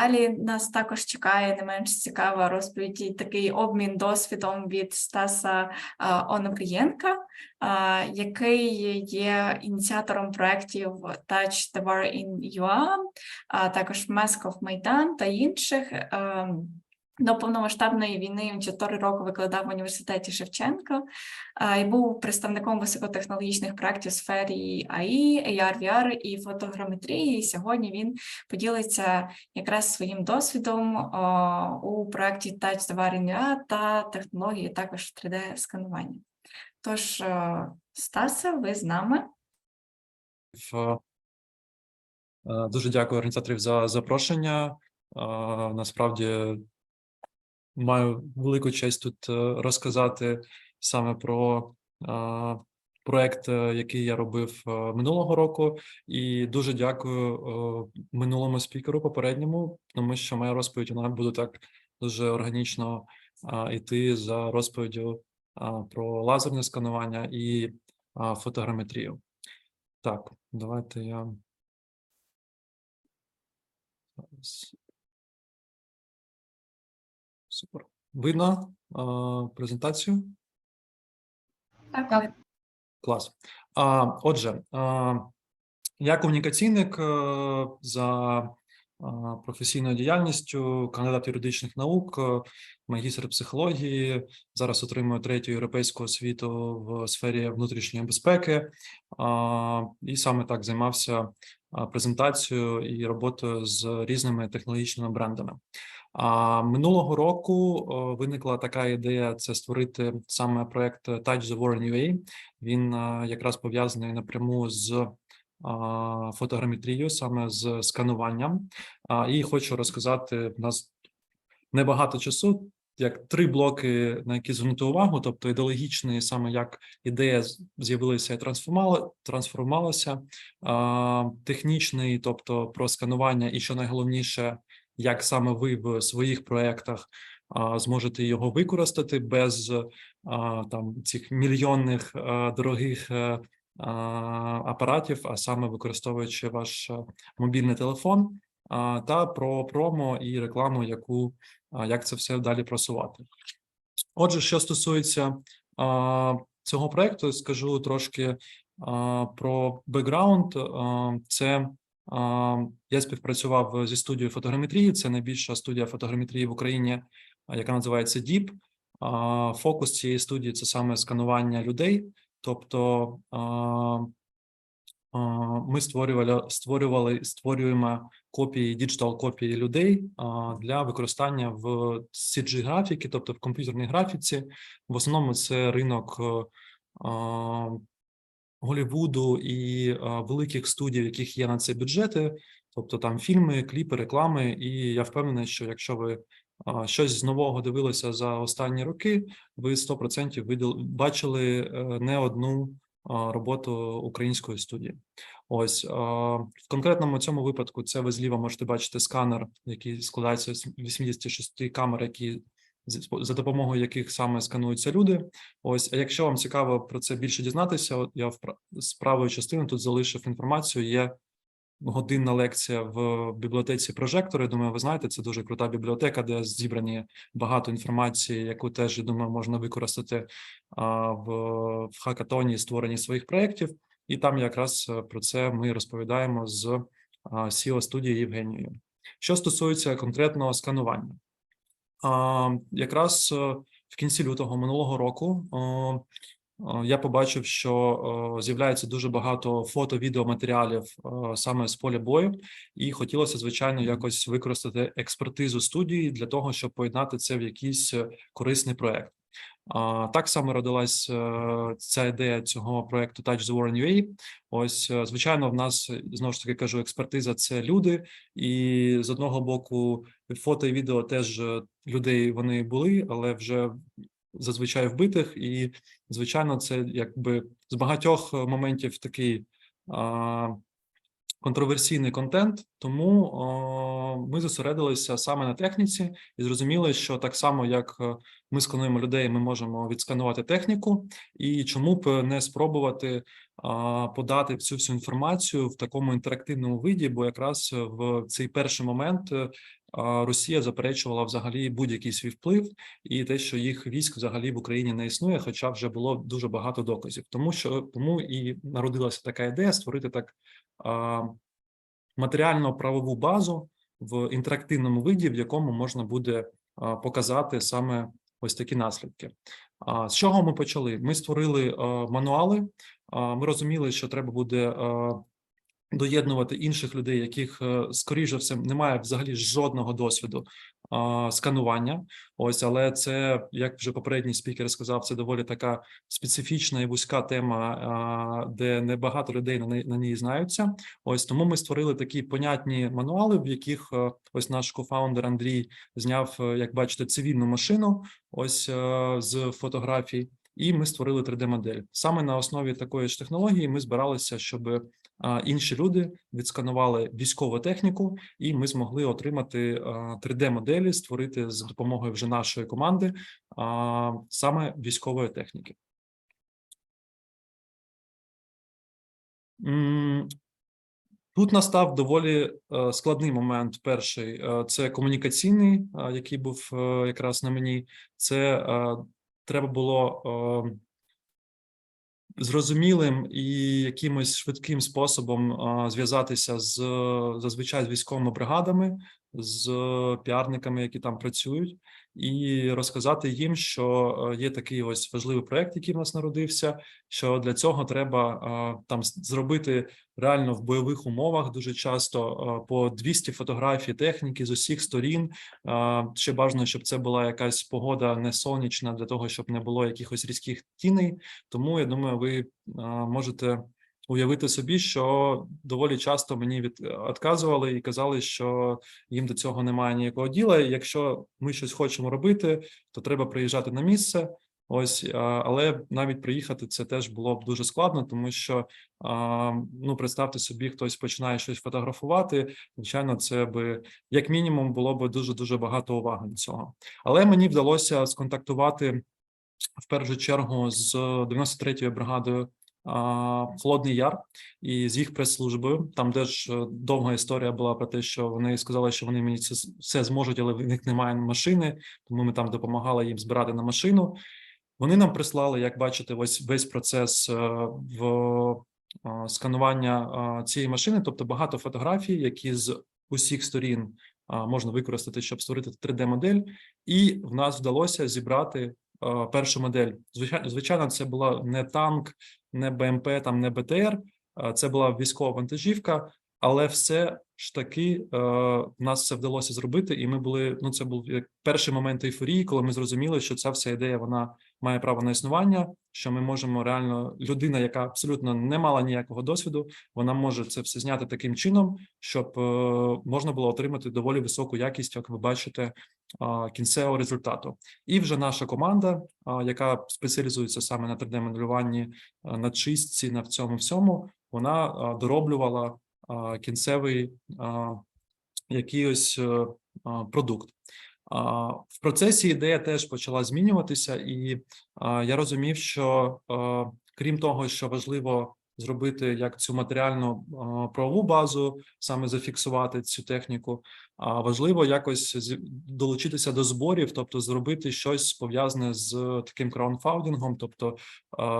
Далі нас також чекає не менш цікава розповідь і такий обмін досвідом від Стаса Онопрієнка, який є ініціатором проєктів Touch the War in UA, а також Meskov Майдан та інших. До повномасштабної війни він 4 роки викладав в університеті Шевченка і був представником високотехнологічних проєктів в сфері АІ, AR, VR і фотограметрії. І сьогодні він поділиться якраз своїм досвідом у проєкті Touch UA та технології також 3D-сканування. Тож, Стасе, ви з нами. Е, Дуже дякую організаторів за запрошення. Е, Насправді маю велику честь тут е, розказати саме про проект, е, який я робив е, минулого року, і дуже дякую минулому спікеру попередньому, тому що моя розповідь вона буде так дуже органічно йти за розповіддю про лазерне сканування і фотограметрію. Так, давайте я. Супер. Видно а, презентацію? Так, Клас. А, отже, а, я комунікаційник е, за а, професійною діяльністю, кандидат юридичних наук, е, магістр психології. Зараз отримую третю європейську освіту в сфері внутрішньої безпеки. А, і саме так займався а, презентацією і роботою з різними технологічними брендами. А минулого року виникла така ідея: це створити саме проект Touch the War in UA. Він якраз пов'язаний напряму з фотограметрією, саме з скануванням. І хочу розказати в нас небагато часу. Як три блоки, на які звернути увагу, тобто ідеологічний, саме як ідея з'явилася і трансформувалася, технічний, тобто про сканування, і що найголовніше, як саме ви в своїх проєктах а, зможете його використати без там цих мільйонних а, дорогих е, апаратів, а саме використовуючи ваш мобільний телефон, та про промо і рекламу, яку як це все далі просувати. Отже, що стосується цього проекту, скажу трошки про бекграунд. Це я співпрацював зі студією фотограметрії. Це найбільша студія фотограметрії в Україні, яка називається. А, Фокус цієї студії це саме сканування людей. Тобто ми створювали, створювали, створюємо копії, діджитал копії людей для використання в cg графіки, тобто в комп'ютерній графіці. В основному це ринок е, а, Голлівуду і а, великих студій, в яких є на це бюджети, тобто там фільми, кліпи, реклами. І я впевнений, що якщо ви а, щось з нового дивилися за останні роки, ви 100% виділ, бачили е, не одну роботу української студії. Ось в конкретному цьому випадку це ви зліва можете бачити сканер, який складається з 86 камер, які за допомогою яких саме скануються люди. Ось, а якщо вам цікаво про це більше дізнатися, от я з правої частини тут залишив інформацію. Є годинна лекція в бібліотеці прожектори. Думаю, ви знаєте, це дуже крута бібліотека, де зібрані багато інформації, яку теж я думаю, можна використати в, в хакатоні створенні своїх проєктів. І там якраз е, про це ми розповідаємо з студії Євгенією. Що стосується конкретного сканування, якраз е, в кінці лютого минулого року я побачив, що з'являється дуже багато фото, відеоматеріалів саме з поля бою, і хотілося, звичайно, якось використати експертизу студії для того, щоб поєднати це в якийсь е, корисний проект. Так само родилась е, ця ідея цього проекту Touch the War UA. Ось, е, звичайно, в нас е, знову ж таки кажу, експертиза це люди, і з одного боку, фото і відео теж людей вони були, але вже зазвичай вбитих. І звичайно, це якби з багатьох моментів такий контроверсійний контент. Тому о, ми зосередилися саме на техніці і зрозуміли, що так само як е, ми скануємо людей, ми можемо відсканувати техніку, і чому б не спробувати а, подати цю всю інформацію в такому інтерактивному виді, бо якраз в цей перший момент е, Росія заперечувала взагалі будь-який свій вплив і те, що їх військ взагалі в Україні не існує, хоча вже було дуже багато доказів. Тому що тому і народилася така ідея створити так матеріально-правову базу в інтерактивному виді, в якому можна буде показати саме ось такі наслідки. З чого ми почали? Ми створили мануали. Ми розуміли, що треба буде доєднувати інших людей, яких е, скоріше все немає взагалі жодного досвіду сканування. Ось, але це, як вже попередній спікер сказав, це доволі така специфічна і вузька тема, де не багато людей на неї на ній знаються. Ось тому ми створили такі понятні мануали, в яких е, ось наш кофаундер Андрій зняв, е, як бачите, цивільну машину. Ось е, з фотографій. І ми створили 3D-модель. Саме на основі такої ж технології ми збиралися, щоб інші люди відсканували військову техніку, і ми змогли отримати 3D-моделі, створити з допомогою вже нашої команди саме військової техніки. Тут настав доволі е, складний момент. Перший е, це комунікаційний, е, який був якраз на мені. Це треба було зрозумілим і якимось швидким способом зв'язатися з зазвичай з військовими бригадами, з піарниками, які там працюють, і розказати їм, що е, є такий ось важливий проект, який в нас народився. Що для цього треба там зробити реально в бойових умовах дуже часто е, по 200 фотографій техніки з усіх сторін. Е, Ще бажано, щоб це була якась погода не сонячна для того, щоб не було якихось різких тіней. Тому я думаю, ви е, можете уявити собі, що доволі часто мені від відказували і казали, що їм до цього немає ніякого діла. Якщо ми щось хочемо робити, то треба приїжджати на місце. Ось, але навіть приїхати це теж було б дуже складно, тому що ну представте собі, хтось починає щось фотографувати. Звичайно, це би як мінімум було б дуже дуже багато уваги до цього. Але мені вдалося сконтактувати в першу чергу з 93-ю бригадою Холодний Яр і з їх прес-службою. Там теж е, довга історія була про те, що вони сказали, що вони мені це все зможуть, але в них немає машини, тому ми там допомагали їм збирати на машину. Вони нам прислали, як бачите, ось весь процес е, в е, сканування е, цієї машини, тобто багато фотографій, які з усіх сторін можна використати, щоб створити 3D-модель, і в нас вдалося зібрати першу модель. Звичайно, це була не танк, не БМП, там не БТР, це була військова вантажівка, але все ж таки е, нас це вдалося зробити, і ми були. Ну, це був як перший момент ейфорії, коли ми зрозуміли, що ця вся ідея вона має право на існування. Що ми можемо реально людина, яка абсолютно не мала ніякого досвіду, вона може це все зняти таким чином, щоб е, можна було отримати доволі високу якість, як ви бачите, а, кінцевого результату. І вже наша команда, а, яка спеціалізується саме на 3D-моделюванні, а, на чистці, на цьому всьому, вона а, дороблювала кінцевий якийсь е, продукт. В процесі ідея теж почала змінюватися, і я розумів, що крім того, що важливо зробити як цю матеріальну правову базу, саме зафіксувати цю техніку, важливо якось долучитися до зборів, тобто зробити щось пов'язане з таким краунфаундингом, тобто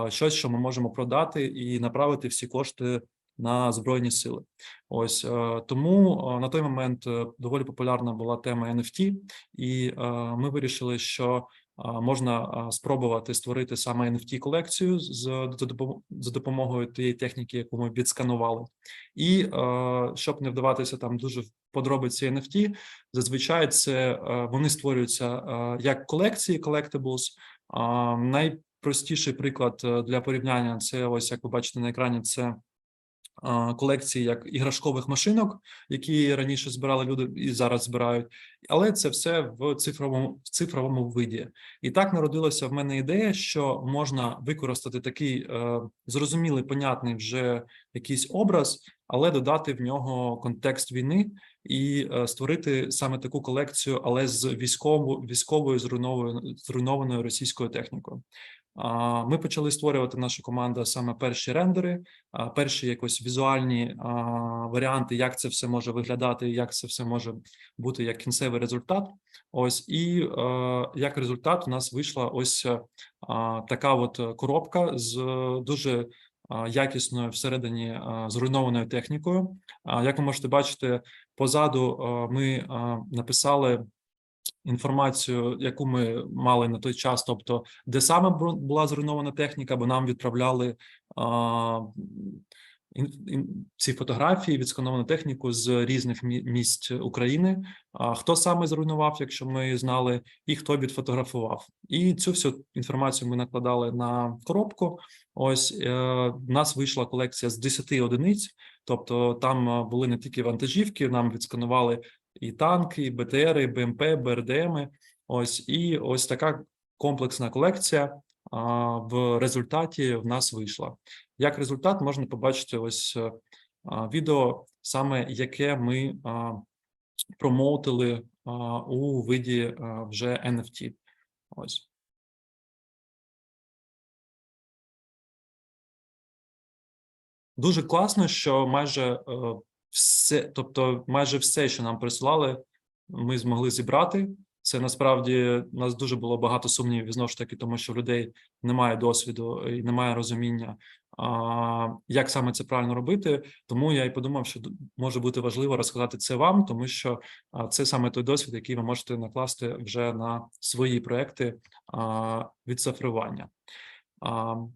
щось, що ми можемо продати і направити всі кошти на збройні сили. Ось е, тому е, на той момент е, доволі популярна була тема NFT, і ми вирішили, що можна спробувати створити саме NFT колекцію з за допом- за допомогою тієї техніки, яку ми відсканували. І щоб не вдаватися там дуже в подробиці NFT, зазвичай це вони створюються як колекції collectibles. Найпростіший приклад для порівняння це ось як ви бачите на екрані. Це колекції як іграшкових машинок, які раніше збирали люди і зараз збирають, але це все в цифровому в цифровому виді. І так народилася в мене ідея, що можна використати такий е, зрозумілий, понятний вже якийсь образ, але додати в нього контекст війни. і е, створити саме таку колекцію, але з військовою військовою зруйнованою зруйнованою російською технікою. Ми почали створювати наша команда саме перші рендери, перші якось візуальні варіанти, як це все може виглядати, як це все може бути як кінцевий результат. Ось і е, як результат, у нас вийшла ось е, така от коробка з дуже якісною всередині зруйнованою технікою. Як ви можете бачити, позаду ми написали інформацію, яку ми мали на той час, тобто де саме бу- була зруйнована техніка, бо нам відправляли а, ці фотографії, відскановану техніку з різних місць України. А хто саме зруйнував, якщо ми знали, і хто відфотографував. І цю всю інформацію ми накладали на коробку. Ось е, в нас вийшла колекція з 10 одиниць, тобто там були не тільки вантажівки, нам відсканували і танки, і БТРи, і БМП, БРДМи. Ось і ось така комплексна колекція в результаті в нас вийшла. Як результат можна побачити ось е, відео, саме яке ми промоутили у виді вже NFT. Ось. Дуже класно, що майже е, все, тобто, майже все, що нам прислали, ми змогли зібрати. Це насправді у нас дуже було багато сумнівів знову ж таки, тому що в людей немає досвіду і немає розуміння, як саме це правильно робити. Тому я і подумав, що може бути важливо розказати це вам, тому що це саме той досвід, який ви можете накласти вже на свої проекти відцифрування.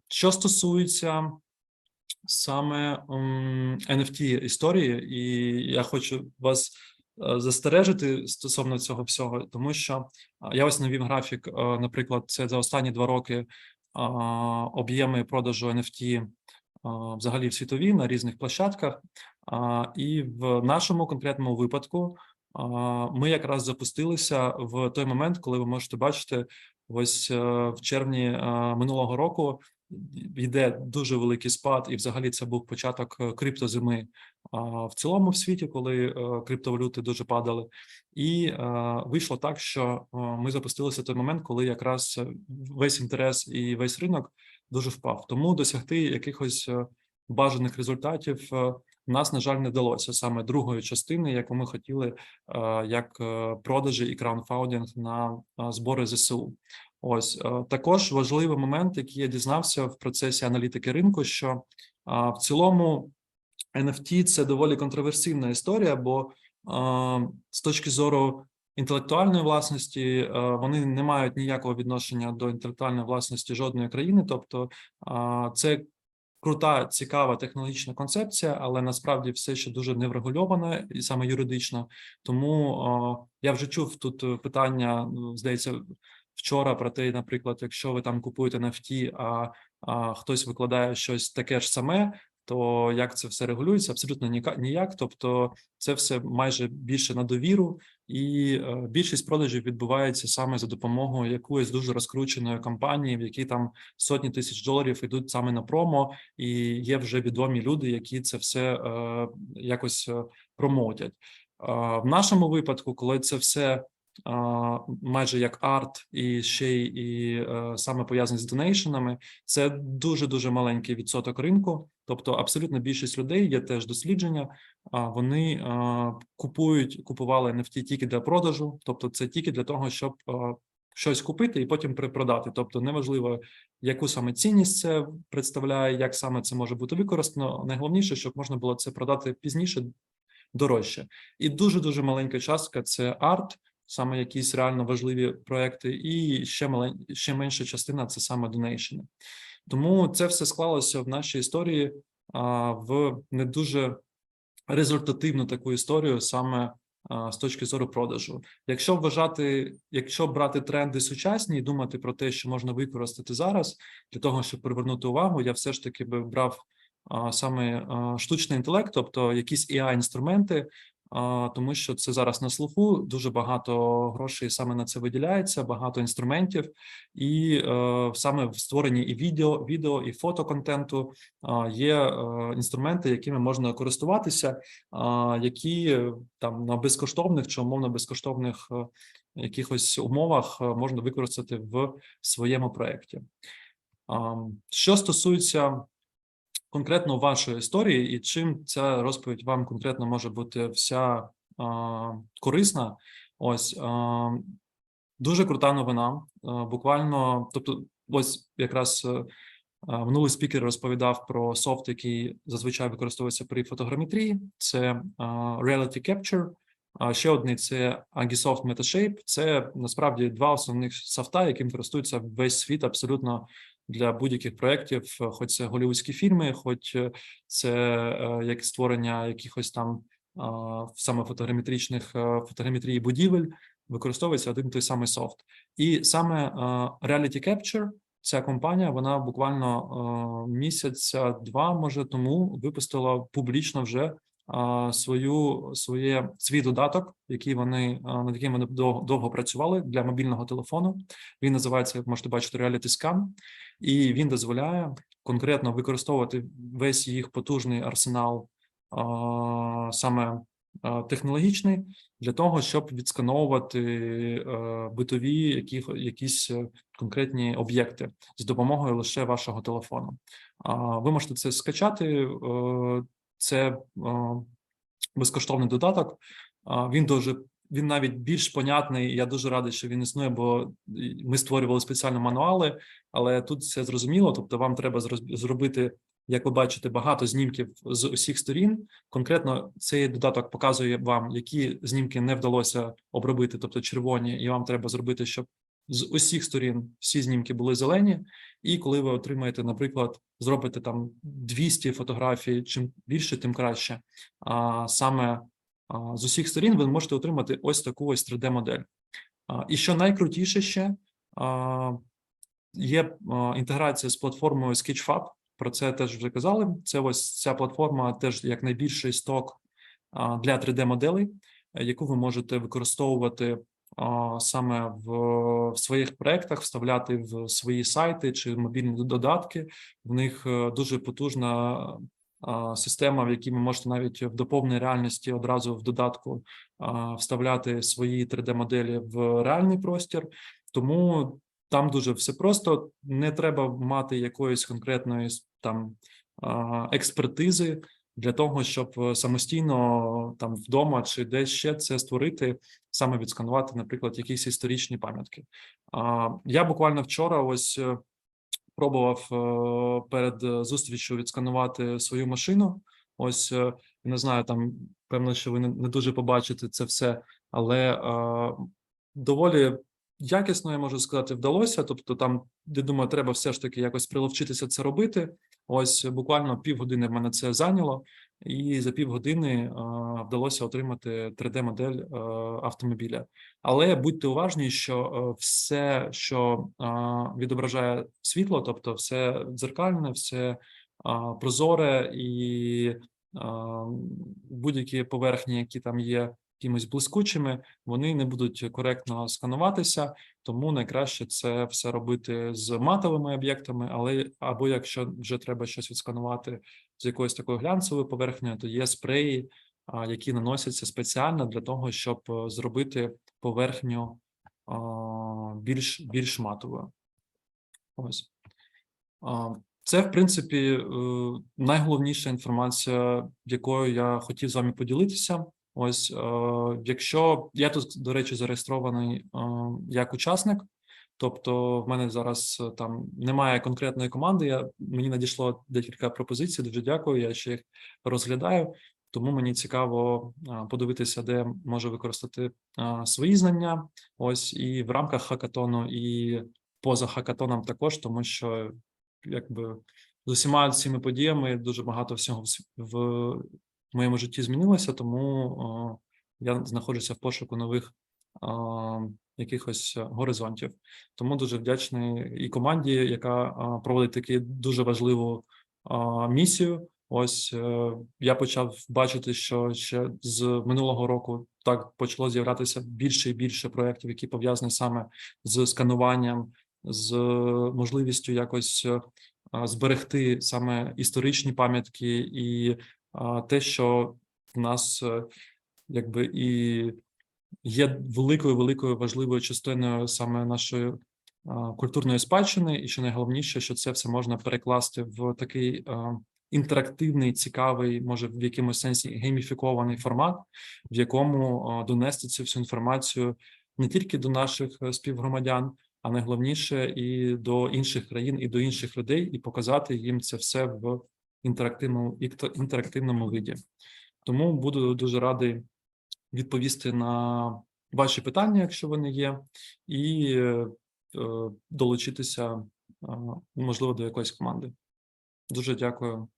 Що стосується саме NFT історії, і я хочу вас е, застережити стосовно цього всього, тому що я ось навів графік, е, наприклад, це за останні два роки об'єми продажу NFT взагалі в світові на різних площадках. І в нашому конкретному випадку ми якраз запустилися в той момент, коли ви можете бачити, ось е, в червні е, минулого року йде дуже великий спад, і взагалі це був початок е, криптозими в цілому в світі, коли е, криптовалюти дуже падали. І е, вийшло так, що ми запустилися в той момент, коли якраз весь інтерес і весь ринок дуже впав. Тому досягти якихось бажаних результатів нас, на жаль, не вдалося саме другої частини, яку ми хотіли, як продажі і краундфаундинг на збори ЗСУ. Ось е, також важливий момент, який я дізнався в процесі аналітики ринку, що в цілому NFT – це доволі контроверсійна історія, бо з точки зору інтелектуальної власності вони не мають ніякого відношення до інтелектуальної власності жодної країни. Тобто, це крута, цікава технологічна концепція, але насправді все ще дуже неврегульована і саме юридично. Тому я вже чув тут е, питання, ну, здається, вчора про те, наприклад, якщо ви там купуєте нафті, а, а хтось викладає щось таке ж саме, то як це все регулюється? Абсолютно ніяк. Тобто, це все майже більше на довіру, і е, більшість продажів відбувається саме за допомогою якоїсь дуже розкрученої кампанії, в якій там сотні тисяч доларів йдуть саме на промо, і є вже відомі люди, які це все е, якось е, промотять. В нашому випадку, коли це все майже як арт, і ще й і е, саме пов'язаний з донейшенами, це дуже дуже маленький відсоток ринку. Тобто, абсолютно більшість людей є теж дослідження. Вони купують, купували NFT тільки для продажу, тобто це тільки для того, щоб щось купити і потім перепродати. Тобто, неважливо, яку саме цінність це представляє, як саме це може бути використано. Найголовніше, щоб можна було це продати пізніше дорожче. І дуже дуже маленька частка це арт, саме якісь реально важливі проекти, і ще малень... ще менша частина це саме донейшени. Тому це все склалося в нашій історії а, в не дуже результативну таку історію, саме а, з точки зору продажу. Якщо вважати, якщо брати тренди сучасні і думати про те, що можна використати зараз для того, щоб привернути увагу, я все ж таки би брав саме штучний інтелект, тобто якісь ai інструменти тому що це зараз на слуху. Дуже багато грошей саме на це виділяється, багато інструментів, і е, саме в створенні і відео, відео і фотоконтенту є е, інструменти, якими можна користуватися, які е, там на безкоштовних чи умовно безкоштовних якихось умовах можна використати в своєму проєкті. Що стосується конкретно вашої історії і чим ця розповідь вам конкретно може бути вся а, корисна, ось а, дуже крута новина. А, буквально, тобто, ось якраз е, минулий спікер розповідав про софт, який зазвичай використовується при фотограметрії. Це Reality Capture. А ще одний це Agisoft Metashape. Це насправді два основних софта, яким користується весь світ абсолютно для будь-яких проєктів, хоч це голівудські фільми, хоч е, це е, як створення якихось там саме фотограметричних е, фотограметрії будівель, використовується один той самий софт. І саме Reality Capture, ця компанія, вона буквально е, місяця два, може тому випустила публічно вже свою своє свій додаток, який вони над яким вони дов- довго працювали для мобільного телефону. Він називається, як можете бачити, Reality Scan, і він дозволяє конкретно використовувати весь їх потужний арсенал, саме технологічний, для того, щоб відскановувати е, битові яких, якісь е, конкретні об'єкти з допомогою лише вашого телефону. Ви можете це скачати. Е, Це е, безкоштовний додаток. А, Він дуже він навіть більш понятний. Я дуже радий, що він існує, бо ми створювали спеціально мануали, але тут все зрозуміло. Тобто, вам треба зробити, як ви бачите, багато знімків з усіх сторін. Конкретно цей додаток показує вам, які знімки не вдалося обробити, тобто червоні, і вам треба зробити, щоб з усіх сторін всі знімки були зелені. І коли ви отримаєте, наприклад, зробите там 200 фотографій, чим більше, тим краще. А саме з усіх сторін ви можете отримати ось таку ось 3D-модель. І що найкрутіше ще є інтеграція з платформою Sketchfab. Про це теж вже казали. Це ось ця платформа теж як найбільший сток для 3D-моделей, е, яку ви можете використовувати саме в, в своїх проектах, вставляти в свої сайти чи мобільні додатки. В них е, дуже потужна система, в якій ви можете навіть в доповненій реальності одразу в додатку вставляти свої 3D-моделі в реальний простір. Тому там дуже все просто. Не треба мати якоїсь конкретної там експертизи для того, щоб е, самостійно там вдома чи десь ще це створити, саме відсканувати, наприклад, якісь історичні пам'ятки. А, Я буквально вчора ось е, пробував е, перед зустрічю відсканувати свою машину. Ось не знаю, там певно, що ви не, дуже побачите це все, але доволі якісно, я можу сказати, вдалося. Тобто, там, я думаю, треба все ж таки якось приловчитися це робити. Ось буквально півгодини в мене це зайняло, і за півгодини е, вдалося отримати 3D-модель е, автомобіля. Але будьте уважні, що е, все, що е, відображає світло, тобто все дзеркальне, все е, прозоре і е, будь-які поверхні, які там є якимось блискучими, вони не будуть коректно скануватися, тому найкраще це все робити з матовими об'єктами, але або якщо вже треба щось відсканувати з якоюсь такою глянцевою поверхнею, то є спреї, які наносяться спеціально для того, щоб е, зробити поверхню більш більш матовою. Ось. Це, в принципі, е, найголовніша інформація, якою я хотів з вами поділитися. Ось, е, якщо я тут, до речі, зареєстрований е, як учасник, тобто в мене зараз е, там немає конкретної команди. Я мені надійшло декілька пропозицій. Дуже дякую. Я ще їх розглядаю. Тому мені цікаво подивитися, де можу використати свої знання. Ось і в рамках хакатону, і поза хакатоном також, тому що якби з усіма цими подіями дуже багато всього в, моєму житті змінилося, тому я знаходжуся в пошуку нових якихось горизонтів. Тому дуже вдячний і команді, яка проводить таку дуже важливу місію Ось е, я почав бачити, що ще з минулого року так почало з'являтися більше і більше проєктів, які пов'язані саме з скануванням, з можливістю якось е, зберегти саме історичні пам'ятки і те, що в нас е, якби і є великою великою важливою частиною саме нашої культурної спадщини, і що найголовніше, що це все можна перекласти в такий інтерактивний, цікавий, може в якомусь сенсі гейміфікований формат, в якому донести цю всю інформацію не тільки до наших е, співгромадян, а найголовніше і до інших країн, і до інших людей, і показати їм це все в інтерактивному інтерактивному виді. Тому буду дуже радий відповісти на ваші питання, якщо вони є, і е, долучитися, е, можливо, до якоїсь команди. Дуже дякую.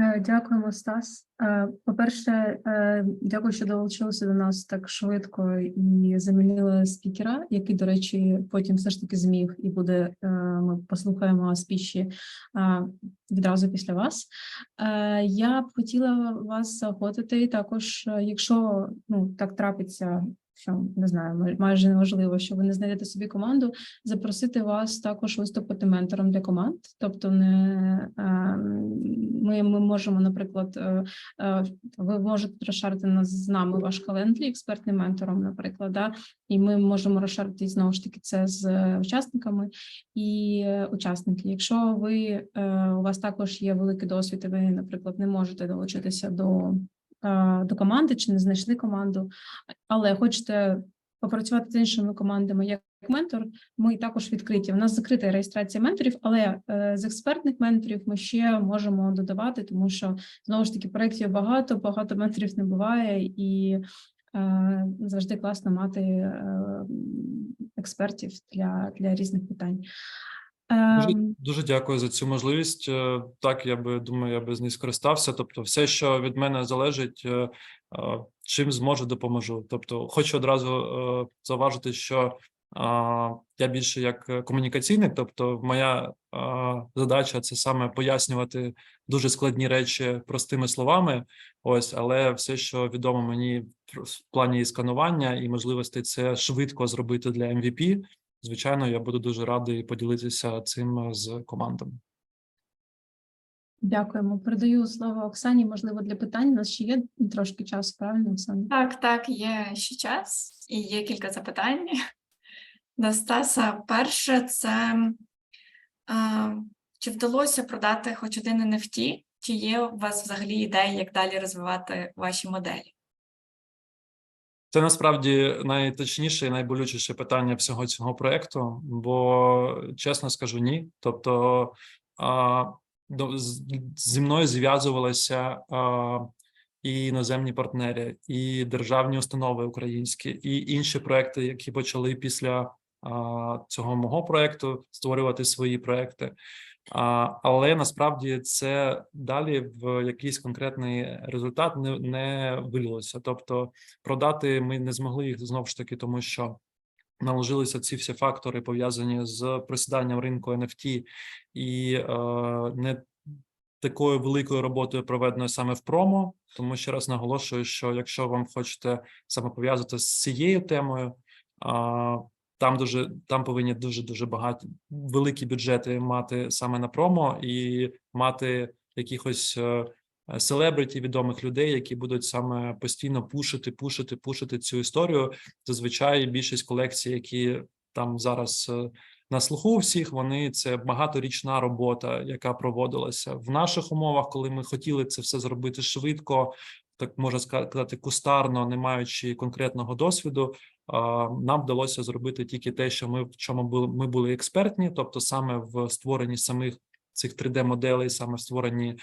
Е, Дякуємо, Стас. Е, По-перше, е, дякую, що долучилися до нас так швидко і замінили спікера, який, до речі, потім все ж таки зміг і буде. Ми послухаємо спіші відразу після вас. Я б хотіла вас заохотити також, якщо ну так трапиться. Що не знаю, май- майже неможливо, що ви не знайдете собі команду, запросити вас також виступити ментором для команд. Тобто, не е, ми, ми можемо, наприклад, е, е, ви можете розшарити нас з нами ваш календлі, експертним ментором, наприклад, да? і ми можемо розшарити знову ж таки це з учасниками і учасники. Якщо ви у вас також є великий досвід, і ви, наприклад, не можете долучитися до, до команди чи не знайшли команду, але хочете попрацювати з іншими командами як ментор, ми також відкриті. У нас закрита реєстрація менторів, але е, з експертних менторів ми ще можемо додавати, тому що знову ж таки проєктів багато, багато менторів не буває, і е, завжди класно мати е, експертів для, для різних питань. Дуже, Ем, дуже дякую за цю можливість. Е, Так, я би думаю, я би з ній скористався. Тобто, все, що від мене залежить, е, е, чим зможу, допоможу. Тобто, хочу одразу зауважити, що я більше як комунікаційник, тобто, моя задача це саме пояснювати дуже складні речі простими словами. Ось, але все, що відомо мені в в плані сканування і можливостей, це швидко зробити для MVP, Звичайно, я буду дуже радий поділитися цим е, з командами. Дякуємо. Передаю слово Оксані. Можливо, для питань. У нас ще є трошки часу, правильно, Оксана? Так, так, є ще час і є кілька запитань. До Стаса, перше, це а, чи вдалося продати хоч один NFT? Чи є у вас взагалі ідеї, як далі розвивати ваші моделі? Це насправді найточніше і найболючіше питання всього цього проекту, бо чесно скажу, ні. Тобто а, зі мною зв'язувалися і іноземні партнери, і державні установи українські, і інші проекти, які почали після а, цього мого проекту створювати свої проекти. Але насправді це далі в якийсь конкретний результат не, не вилилося. Тобто продати ми не змогли їх знову ж таки, тому що наложилися ці всі фактори пов'язані з просіданням ринку NFT і е, не такою великою роботою проведеною саме в промо. Тому ще раз наголошую, що якщо вам хочете саме пов'язати з цією темою, там дуже там повинні дуже дуже багаті великі бюджети мати саме на промо і мати якихось е, селебриті, відомих людей, які будуть саме постійно пушити, пушити, пушити цю історію. Зазвичай більшість колекцій, які там зараз е, на слуху всіх, вони це багаторічна робота, яка проводилася в наших умовах, коли ми хотіли це все зробити швидко, так можна сказати, кустарно, не маючи конкретного досвіду. Нам вдалося зробити тільки те, що ми в чому були ми були експертні, тобто саме в створенні самих цих 3D-моделей, саме в створенні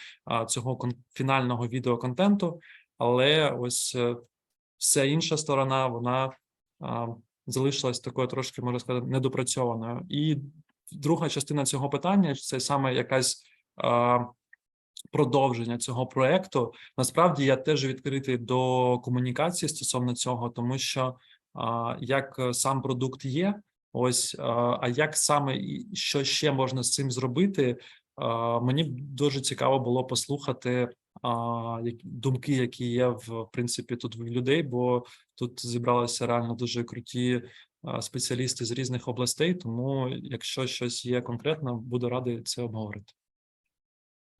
цього фінального відеоконтенту. Але ось е, вся інша сторона, вона залишилась такою трошки, можна сказати, недопрацьованою. І друга частина цього питання це саме якась продовження цього проекту. Насправді я теж відкритий до комунікації стосовно цього, тому що як е, сам продукт є, ось а, як саме і що ще можна з цим зробити. Мені дуже цікаво було послухати думки, які є в принципі тут в людей, бо тут зібралися реально дуже круті спеціалісти з різних областей. Тому, якщо щось є конкретно, буду радий це обговорити.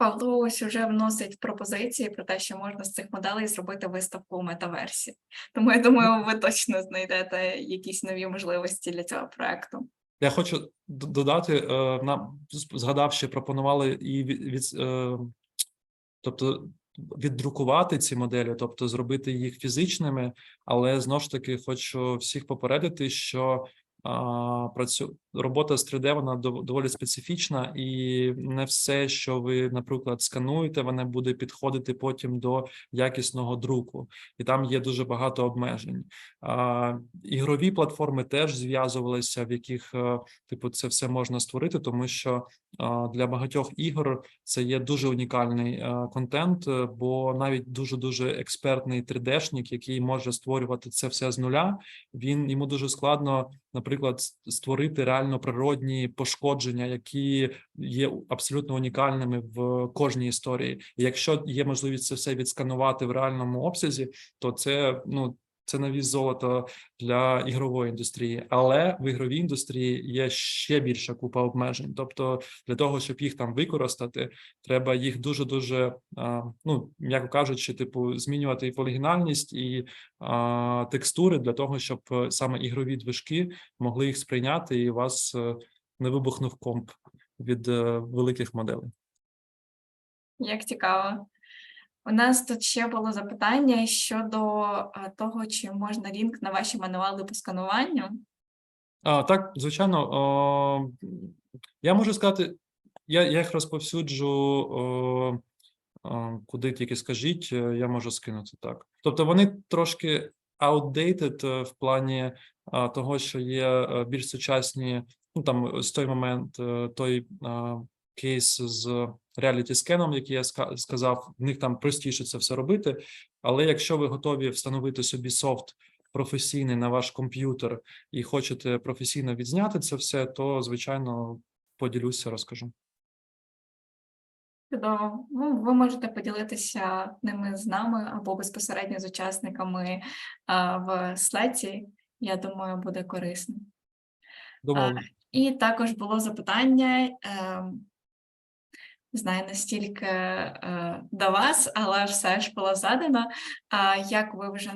Павло ось уже вносить пропозиції про те, що можна з цих моделей зробити виставку у метаверсі. Тому я думаю, ви точно знайдете якісь нові можливості для цього проекту. Я хочу додати, е, згадав, що пропонували і від, е, тобто віддрукувати ці моделі, тобто зробити їх фізичними, але знову ж таки хочу всіх попередити, що працю... робота з 3D, вона дов- доволі специфічна, і не все, що ви, наприклад, скануєте, воно буде підходити потім до якісного друку, і там є дуже багато обмежень. Ігрові платформи теж зв'язувалися, в яких е, типу це все можна створити, тому що для багатьох ігор це є дуже унікальний е, контент, е, бо навіть дуже дуже експертний 3D-шник, який може створювати це все з нуля, він йому дуже складно, наприклад, с- створити реально природні пошкодження, які є абсолютно унікальними в кожній історії. І якщо є можливість це все відсканувати в реальному обсязі, то це ну. Це навіс золото для ігрової індустрії, але в ігровій індустрії є ще більша купа обмежень. Тобто, для того, щоб їх там використати, треба їх дуже дуже ну м'яко кажучи, типу, змінювати і полігінальність, і текстури для того, щоб саме ігрові движки могли їх сприйняти, і у вас е, не вибухнув комп від е, великих моделей. Як цікаво. У нас тут ще було запитання щодо е, того, чи можна лінк на ваші мануали по скануванню. А, так, звичайно, о, я можу сказати, я, я їх розповсюджу о, куди тільки скажіть, е, я можу скинути так. Тобто вони трошки outdated е, в плані того, що є більш сучасні, ну там з той момент, той кейс з reality скеном, який я ска- сказав, в них там простіше це все робити. Але якщо ви готові встановити собі софт професійний на ваш комп'ютер і хочете професійно відзняти це все, то звичайно поділюся, розкажу. Чудово. Ну, ви можете поділитися ними з нами або безпосередньо з учасниками а, в слеті. Я думаю, буде корисно. Думаю, І також було запитання, е, не знаю настільки е, до вас, але все ж було задано. А як ви вже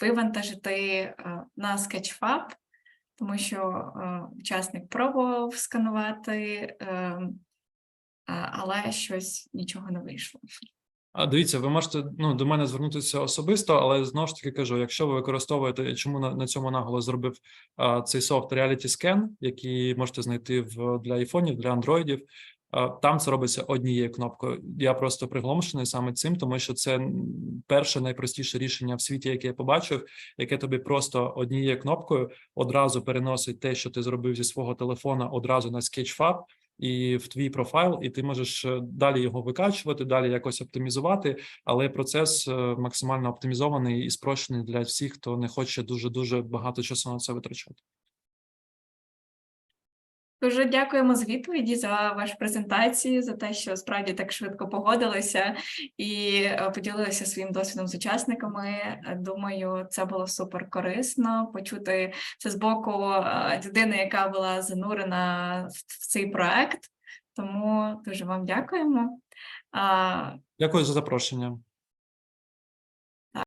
вивантажити е, на Sketchfab, тому що е, учасник пробував сканувати, е, але щось нічого не вийшло. А дивіться, ви можете ну до мене звернутися особисто, але знову ж таки кажу: якщо ви використовуєте, чому на, на цьому наголос зробив а, цей софт Reality Scan, який можете знайти в для айфонів, для андроїдів. Там це робиться однією кнопкою. Я просто приголомшений саме цим, тому що це перше найпростіше рішення в світі, яке я побачив, яке тобі просто однією кнопкою одразу переносить те, що ти зробив зі свого телефона, одразу на Sketchfab, і в твій профайл, і ти можеш е, далі його викачувати, далі якось оптимізувати. Але процес е, максимально оптимізований і спрощений для всіх, хто не хоче дуже дуже багато часу на це витрачати. Дуже дякуємо за відповіді за вашу презентацію, за те, що справді так швидко погодилися і е, поділилися своїм досвідом з учасниками. Е, Думаю, це було супер корисно почути це з боку е, людини, яка була занурена в цей проект. Тому дуже вам дякуємо. Дякую за запрошення.